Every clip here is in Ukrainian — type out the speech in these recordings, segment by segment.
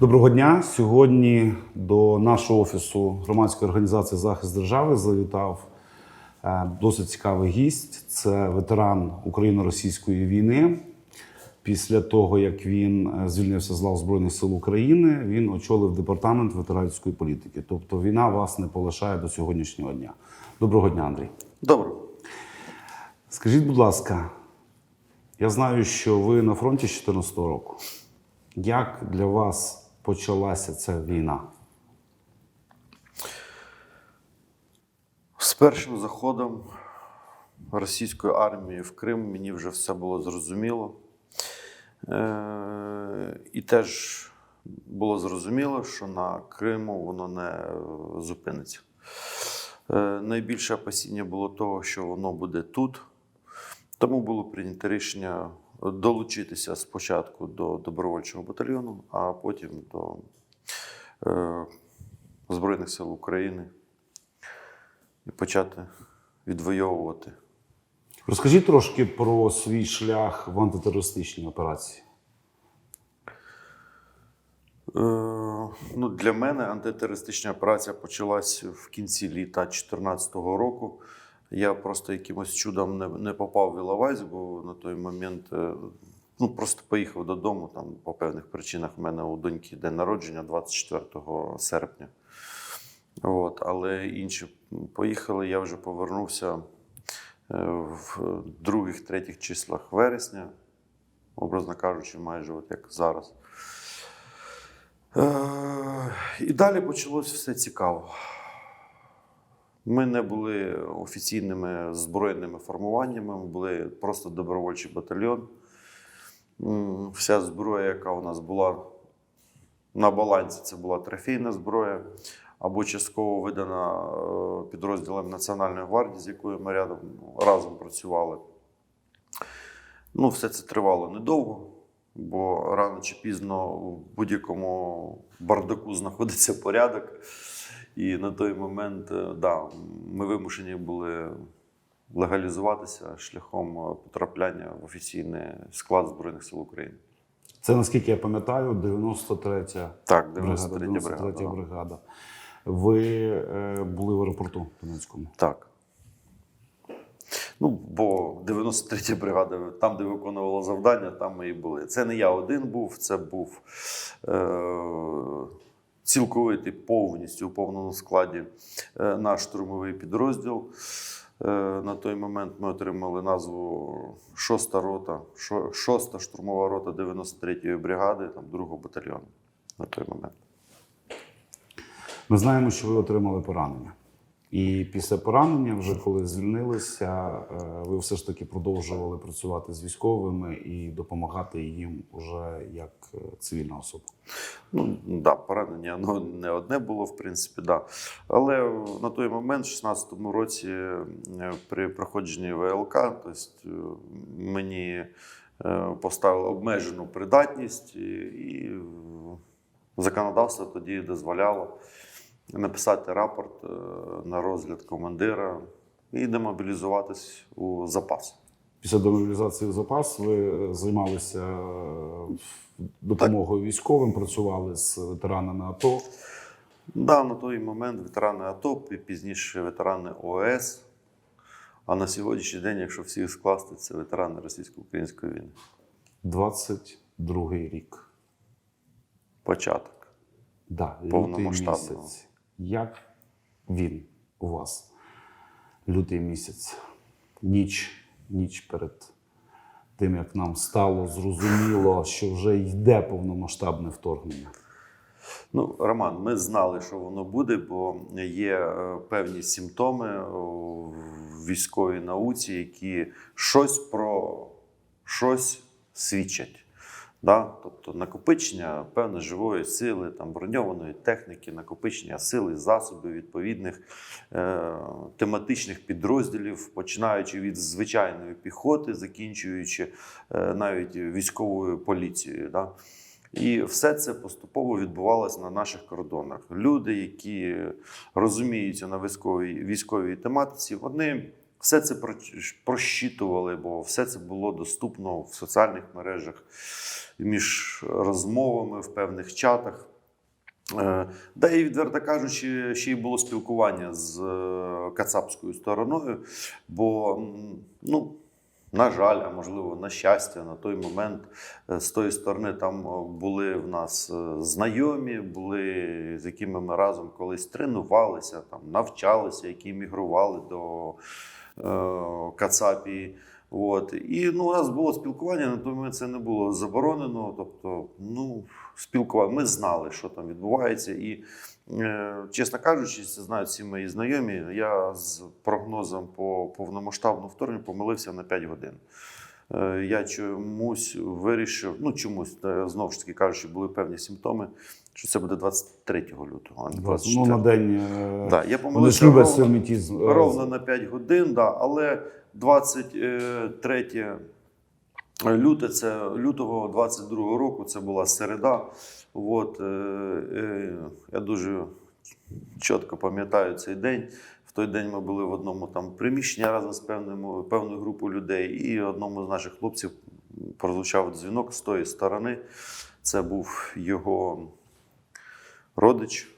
Доброго дня. Сьогодні до нашого офісу громадської організації захист держави завітав е, досить цікавий гість. Це ветеран Україно-російської війни. Після того, як він е, звільнився з лав Збройних сил України, він очолив департамент ветеранської політики. Тобто війна вас не полишає до сьогоднішнього дня. Доброго дня, Андрій. Добре. Скажіть, будь ласка, я знаю, що ви на фронті з 2014 року. Як для вас почалася ця війна? З першим заходом російської армії в Крим мені вже все було зрозуміло. Е, і теж було зрозуміло, що на Криму воно не зупиниться. Е, найбільше опасіння було того, що воно буде тут. Тому було прийнято рішення долучитися спочатку до добровольчого батальйону, а потім до е, Збройних сил України і почати відвоювати. Розкажіть трошки про свій шлях в антитерористичній операції. Е, ну, для мене антитерористична операція почалась в кінці літа 2014 року. Я просто якимось чудом не, не попав в Іловайськ, бо на той момент е, ну, просто поїхав додому. Там по певних причинах в мене у доньки день народження 24 серпня. От, але інші поїхали. Я вже повернувся е, в других, третіх числах вересня, образно кажучи, майже от як зараз. Е, І далі почалось все цікаво. Ми не були офіційними збройними формуваннями, ми були просто добровольчий батальйон. Вся зброя, яка у нас була на балансі, це була трофейна зброя або частково видана е, підрозділом Національної гвардії, з якою ми рядом, разом працювали. Ну, все це тривало недовго, бо рано чи пізно в будь-якому бардаку знаходиться порядок. І на той момент, е, да, ми вимушені були легалізуватися шляхом е, потрапляння в офіційний склад Збройних сил України. Це, наскільки я пам'ятаю, 93-я Так, бригада. 93 93 бригада. да. бригада. Ви е, були в аеропорту Донецькому. Так. Ну, бо 93 бригада, там, де виконувала завдання, там ми і були. Це не я один був, це був е- цілковитий повністю у повному складі е- наш штурмовий підрозділ. Е, на той момент ми отримали назву шоста рота, шо- шоста штурмова рота 93-ї бригади, там, другого батальйону на той момент. Ми знаємо, що ви отримали поранення. І після поранення, вже коли звільнилися, е, ви все ж таки продовжували працювати з військовими і допомагати їм уже як е, цивільна особа. Ну, да, поранення ну, не одне було, в принципі, да. Але на той момент, в 16-му році, е, при проходженні ВЛК, тобто, мені поставили обмежену придатність, і, законодавство тоді дозволяло написати рапорт е, на розгляд командира і демобілізуватись у запас. Після демобілізації в запас ви займалися е, допомогою військовим, працювали з ветеранами АТО. Да, на той момент ветерани АТО, пі- пізніше ветерани ОС. А на сьогоднішній день, якщо всіх скласти, це ветерани російсько-української війни. 22-й рік. Початок. Да, Повномасштабного. місяць. Як він у вас? Лютий місяць, ніч, ніч перед тим, як нам стало зрозуміло, що вже йде повномасштабне вторгнення. Ну, Роман, ми знали, що воно буде, бо є е, певні симптоми в військовій науці, які щось про щось свідчать. Да? Тобто накопичення певної живої сили, там, броньованої техніки, накопичення сили, засобів відповідних е, тематичних підрозділів, починаючи від звичайної піхоти, закінчуючи е, навіть військовою поліцією. Да? І все це поступово відбувалося на наших кордонах. Люди, які розуміються на військовій, військовій тематиці, вони все це про- просчитували, бо все це було доступно в соціальних мережах, між розмовами в певних чатах. Е, Да і відверто кажучи, ще й було спілкування з е, кацапською стороною, бо, ну, на жаль, а можливо, на щастя, на той момент е, з тої сторони там були в нас знайомі, були, з якими ми разом колись тренувалися, там, навчалися, які мігрували до Кацапії. От. І ну, у нас було спілкування, на той це не було заборонено. Тобто, ну, спілкування. Ми знали, що там відбувається. І, е, чесно кажучи, це знають всі мої знайомі. Я з прогнозом по повномасштабному вторгненню помилився на 5 годин. Е, Я чомусь вирішив, ну чомусь, знову ж таки кажучи, були певні симптоми, що це буде 23 лютого, а не Ну, 24. на день е, Да, я помилився ровно, е, ровно на 5 годин, да, але 23 люте, це лютого 22 року, це була середа. От, е, е, я дуже чітко пам'ятаю цей день. Той день ми були в одному там приміщенні разом з певним, певною групою людей, і одному з наших хлопців прозвучав дзвінок з тої сторони. Це був його родич,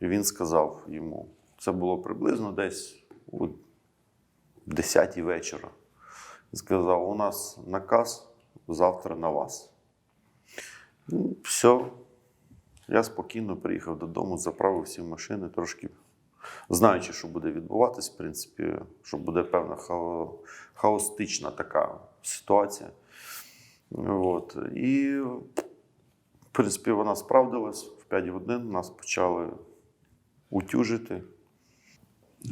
і він сказав йому: це було приблизно десь у 10 вечора. Він сказав: у нас наказ завтра на вас. Ну, все. Я спокійно приїхав додому, заправив всі машини, трошки знаючи, що буде відбуватись, в принципі, що буде певна хаостична така ситуація. От. І, в принципі, вона справдилась в 5 годин, нас почали утюжити.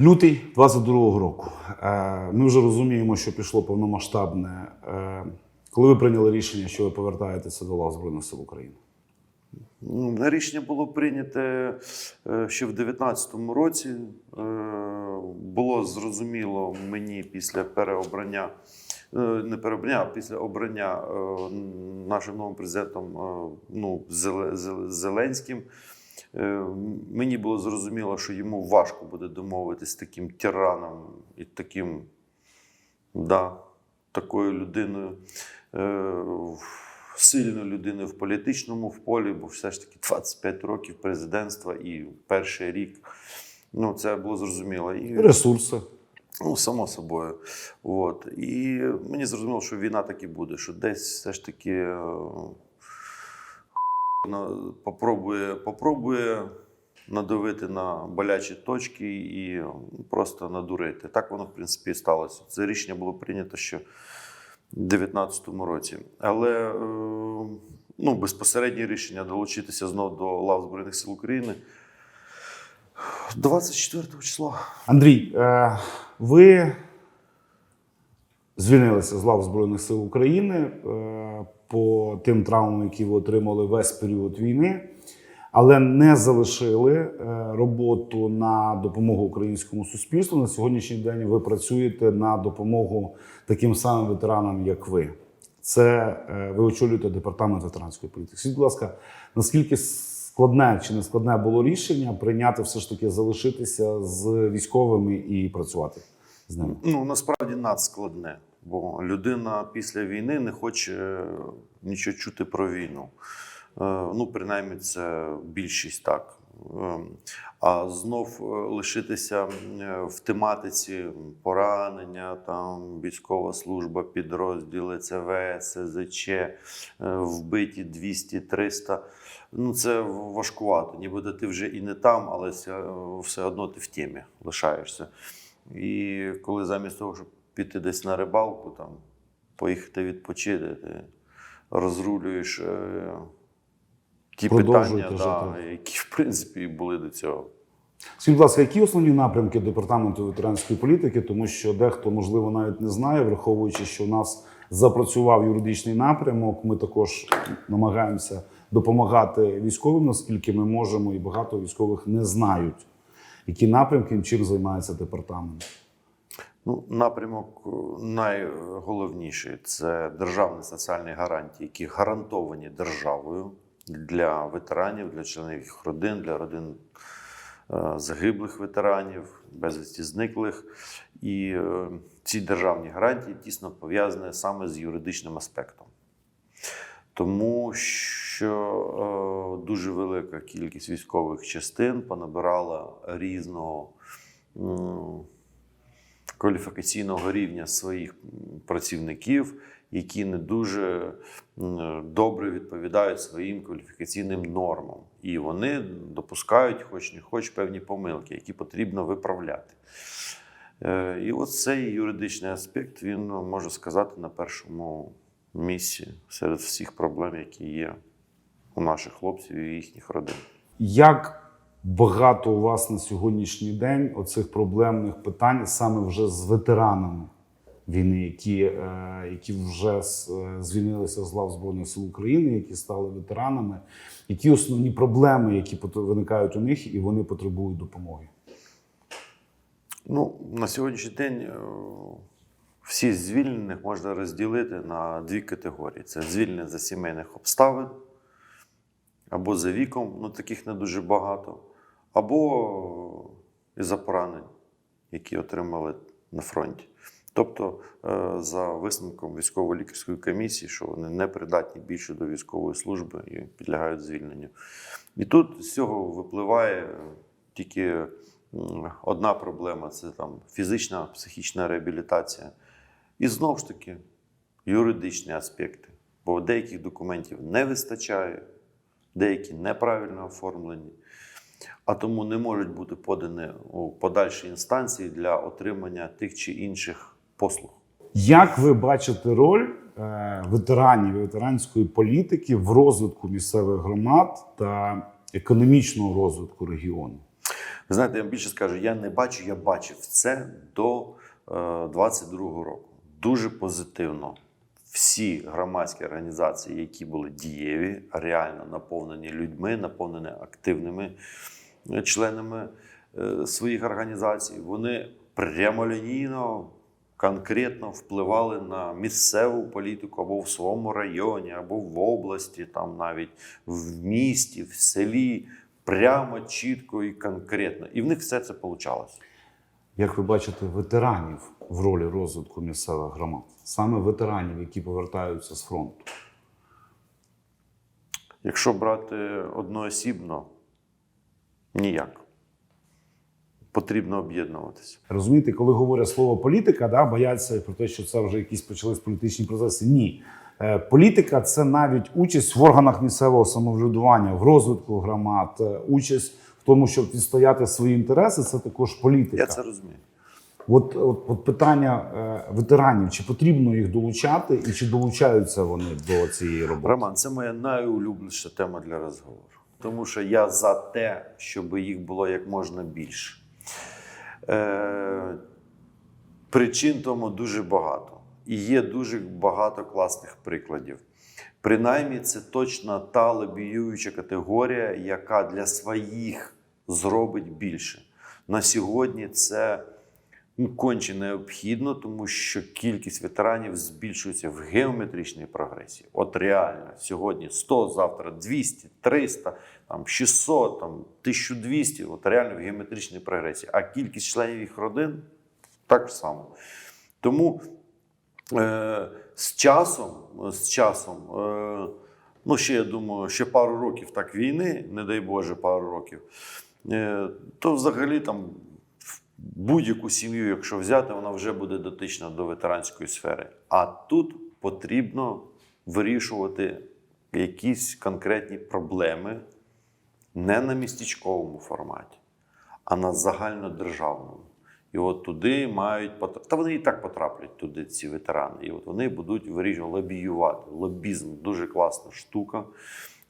Лютий 22-го року. Е, Ми вже розуміємо, що пішло повномасштабне. Е, Коли ви прийняли рішення, що ви повертаєтеся до лав Збройних сил України? Ну, Рішення було прийнято е, ще в 2019 році. Е, Було зрозуміло мені після переобрання, е, не переобрання, а після обрання нашим новим президентом ну, Зеле- Зеле- Зеленським. Мені було зрозуміло, що йому важко буде домовитись з таким тираном і таким, да, такою людиною. Сильною людиною в політичному в полі, бо все ж таки 25 років президентства і перший рік. Ну, це було зрозуміло. І, Ресурси. ну, само собою. От. І мені зрозуміло, що війна так і буде, що десь все ж таки е, попробує, попробує надавити на болячі точки і просто надурити. Так воно, в принципі, і сталося. Це рішення було прийнято в 2019 році. Але е, ну, безпосереднє рішення долучитися знову до лав Збройних сил України 24 числа. Андрій, е, ви звільнилися з лав Збройних сил України е, по тим травмам, які ви отримали весь період війни, але не залишили е, роботу на допомогу українському суспільству. На сьогоднішній день ви працюєте на допомогу таким самим ветеранам, як ви. Це е, ви очолюєте департамент ветеранської політики. Скажіть, будь ласка, наскільки складне чи не складне було рішення прийняти все ж таки залишитися з військовими і працювати з ними? Ну насправді надскладне, бо людина після війни не хоче е, нічого чути про війну. Е, Ну, принаймні, це більшість так. Е, А знов е, лишитися е, в тематиці поранення, там військова служба, підрозділи ЦВ, СЗЧ, вбиті 200-300. Ну, це важкувато. Нібито ти вже і не там, але все, одно ти в темі лишаєшся. І коли замість того, щоб піти десь на рибалку, там, поїхати відпочити, ти розрулюєш ті питання, да, які в принципі були до цього. Скажіть, будь ласка, які основні напрямки департаменту ветеранської політики, тому що дехто можливо навіть не знає, враховуючи, що у нас запрацював юридичний напрямок. Ми також намагаємося допомагати військовим, наскільки ми можемо, і багато військових не знають, які напрямки чим займається департамент. Ну, напрямок е, найголовніший це державні соціальні гарантії, які гарантовані державою для ветеранів, для членів їх родин, для родин е, загиблих ветеранів, безвісті зниклих. І е, ці державні гарантії тісно пов'язані саме з юридичним аспектом. Тому що е, дуже велика кількість військових частин понабирала різного кваліфікаційного рівня своїх працівників, які не дуже добре відповідають своїм кваліфікаційним нормам. І вони допускають, хоч не хоч, певні помилки, які потрібно виправляти. Е, І от цей юридичний аспект він можу сказати на першому місці серед всіх проблем, які є у наших хлопців і їхніх родин. Як багато у вас на сьогоднішній день оцих проблемних питань саме вже з ветеранами війни, які, е, які вже е, звільнилися з лав Збройних сил України, які стали ветеранами, які основні проблеми, які виникають у них, і вони потребують допомоги? Ну, на сьогоднішній день е, всі звільнених можна розділити на дві категорії: це звільнення за сімейних обставин, або за віком, ну таких не дуже багато, або із-за поранень, які отримали на фронті. Тобто, е, за висновком військово-лікарської комісії, що вони не придатні більше до військової служби і підлягають звільненню. І тут з цього випливає е, тільки одна проблема це там фізична, психічна реабілітація. І знову ж таки юридичні аспекти. Бо деяких документів не вистачає, деякі неправильно оформлені, а тому не можуть бути подані у подальші інстанції для отримання тих чи інших послуг. Як ви бачите роль е, ветеранів і ветеранської політики в розвитку місцевих громад та економічного розвитку регіону? Ви знаєте, я вам більше скажу, я не бачу, я бачив це до 22-го року. Дуже позитивно. Всі громадські організації, які були дієві, реально наповнені людьми, наповнені активними е, членами е, своїх організацій, вони прямолінійно, конкретно впливали на місцеву політику або в своєму районі, або в області, там навіть в місті, в селі, прямо, чітко і конкретно. І в них все це вийшло. Як ви бачите ветеранів в ролі розвитку місцевих громад? Саме ветеранів, які повертаються з фронту? Якщо брати одноосібно, ніяк. Потрібно об'єднуватися. Розумієте, коли говорять слово політика, да, бояться про те, що це вже якісь почались політичні процеси. Ні. Е, Політика це навіть участь в органах місцевого самоврядування, в розвитку громад, е, участь в тому, щоб відстояти свої інтереси. Це також політика. Я це розумію. От, от, от питання е, ветеранів: чи потрібно їх долучати, і чи долучаються вони до цієї роботи? Роман, це моя найулюбленіша тема для розговору. Тому що я за те, щоб їх було як можна більше. Е, причин тому дуже багато. І є дуже багато класних прикладів. Принаймні, це точно та лобіююча категорія, яка для своїх зробить більше. На сьогодні це конче необхідно, тому що кількість ветеранів збільшується в геометричній прогресії. От реально, сьогодні 100, завтра 200, 300, там 600, там 1200, от реально в геометричній прогресії. А кількість членів їх родин так само. Тому е, з часом, з часом, е, ну ще я думаю, ще пару років так війни, не дай Боже, пару років, е, то взагалі там будь-яку сім'ю, якщо взяти, вона вже буде дотична до ветеранської сфери. А тут потрібно вирішувати якісь конкретні проблеми не на містечковому форматі, а на загальнодержавному. І от туди мають. Та вони і так потраплять туди, ці ветерани. І от вони будуть вирішувати лобіювати. Лобізм дуже класна штука.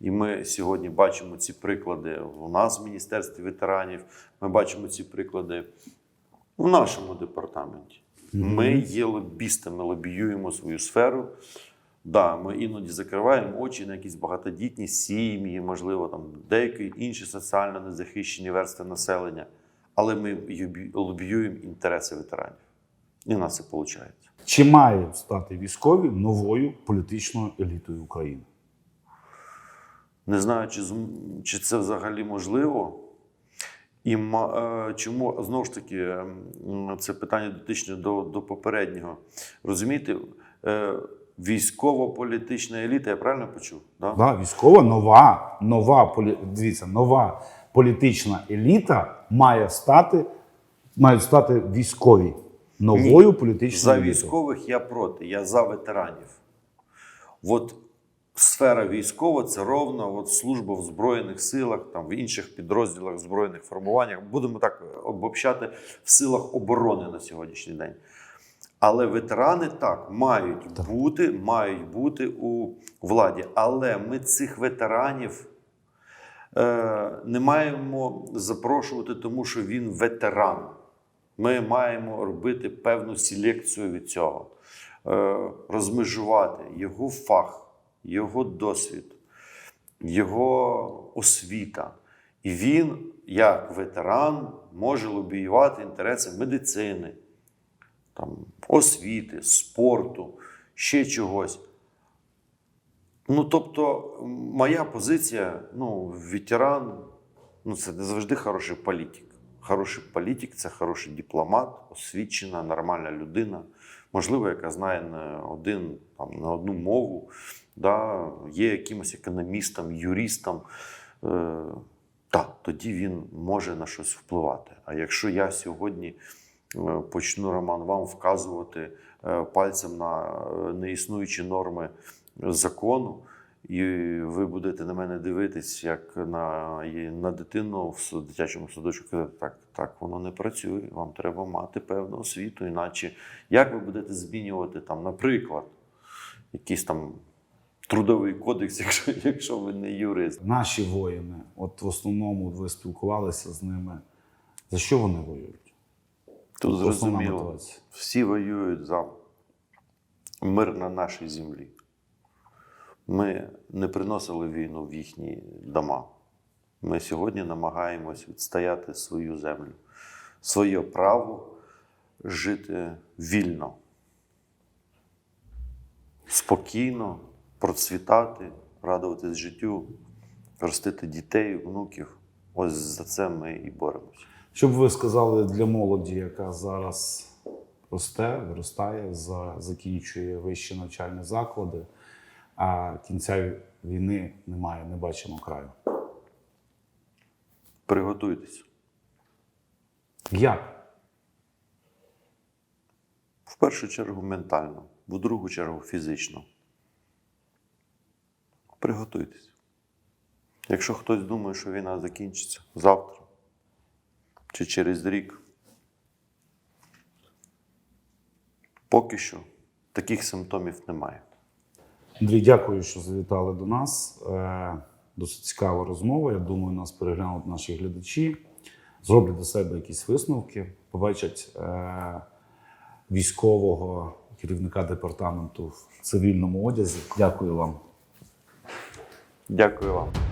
І ми сьогодні бачимо ці приклади у нас в Міністерстві ветеранів. Ми бачимо ці приклади в нашому департаменті. Ми є лобістами, лобіюємо свою сферу. Да, ми іноді закриваємо очі на якісь багатодітні сім'ї, можливо, там деякі інші соціально незахищені верстви населення. Але ми лобіюємо інтереси ветеранів. І в нас це виходить. Чи мають стати військові новою політичною елітою України? Не знаю, чи, чи це взагалі можливо. І е, чому знову ж таки це питання дотичне до, до попереднього. Розумієте, е, військово-політична еліта, я правильно почув? Да? Да, військова нова, нова полі... дивіться, нова політична еліта має стати, мають стати військові. Новою політичною За елітою. військових я проти, я за ветеранів. От сфера військова це ровно от служба в Збройних силах, там, в інших підрозділах збройних формуваннях. Будемо так обобщати в силах оборони на сьогоднішній день. Але ветерани так мають бути, мають бути у владі. Але ми цих ветеранів е, не маємо запрошувати, тому що він ветеран. Ми маємо робити певну селекцію від цього, е, розмежувати його фах, його досвід, його освіта. І він, як ветеран, може лобіювати інтереси медицини, там, освіти, спорту, ще чогось. Ну, тобто, моя позиція, ну, ветеран, ну, це не завжди хороший політик. Хороший політик це хороший дипломат, освічена, нормальна людина, можливо, яка знає не один, там, не одну мову, да, є якимось економістом, юристом. Е, так, тоді він може на щось впливати. А якщо я сьогодні е, почну Роман вам вказувати е, пальцем на е, неіснуючі норми закону, і ви будете на мене дивитись, як на, на дитину в дитячому садочку казати, так, так воно не працює. Вам треба мати певну освіту, іначе як ви будете змінювати там, наприклад, якийсь там трудовий кодекс, якщо, якщо ви не юрист. Наші воїни, от в основному ви спілкувалися з ними. За що вони воюють? Тут зрозуміло, всі воюють за мир на нашій землі. Ми не приносили війну в їхні дома. Ми сьогодні намагаємось відстояти свою землю, своє право жити вільно, спокійно, процвітати, радуватись життю, ростити дітей, внуків. Ось за це ми і боремося. Що б ви сказали для молоді, яка зараз росте, виростає, закінчує вищі навчальні заклади, а кінця війни немає, не бачимо краю. Приготуйтесь. Як? В першу чергу ментально, в другу чергу фізично. Приготуйтесь. Якщо хтось думає, що війна закінчиться завтра чи через рік, поки що таких симптомів немає. Андрій, дякую, що завітали до нас. Е, Досить цікава розмова. Я думаю, нас переглянуть наші глядачі, зроблять до себе якісь висновки, побачать е, військового керівника департаменту в цивільному одязі. Дякую вам. Дякую вам.